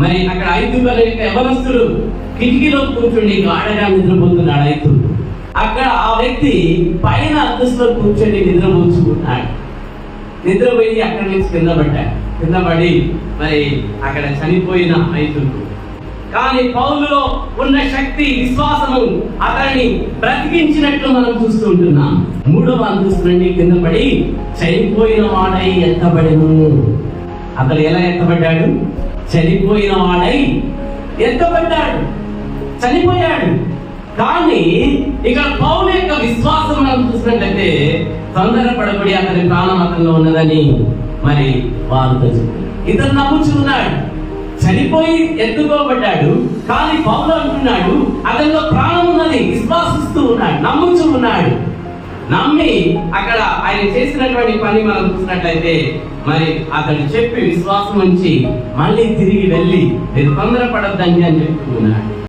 మరి అక్కడ ఐదుగురు అనే యవనస్తుడు కిటికీలో కూర్చుని గాఢగా నిద్రపోతున్నాడు ఐదుగురు. అక్కడ ఆ వ్యక్తి పైన అంతస్తులో కూర్చొని నిద్రపోచుకున్నాడు. నిద్రపోయి అక్కడి నుంచి కింద పడ్డాడు కింద పడి మరి అక్కడ చనిపోయిన ఐదుగురు. కానీ పౌలులో ఉన్న శక్తి విశ్వాసము అతన్ని బ్రతికించినట్లు మనం చూస్తూ ఉంటున్నాం. మూడవ అంతస్తు నుండి కింద పడి చనిపోయిన వాడై ఎత్తబడెను. అతను ఎలా ఎత్తబడ్డాడు? చనిపోయిన వాడై ఎత్తబడ్డాడు. చనిపోయాడు. కానీ ఇక్కడ పౌలు యొక్క విశ్వాసం మనం చూసినట్లయితే తొందరపడబడి అతని ప్రాణం అతనిలో ఉన్నదని మరి వారితో చెప్తారు ఇతను నమ్ముచున్నాడు చనిపోయి ఎత్తుకోబడ్డాడు. కానీ పౌలు అంటున్నాడు అతనిలో ప్రాణం ఉన్నది. విశ్వాసిస్తూ ఉన్నాడు. నమ్ముచు ఉన్నాడు. నమ్మి అక్కడ ఆయన చేసినటువంటి పని మనం చూసినట్లయితే మరి అతడు చెప్పి విశ్వాసం ఉంచి మళ్ళీ తిరిగి వెళ్ళి మీరు తొందరపడద్దండి అని చెప్తున్నాడు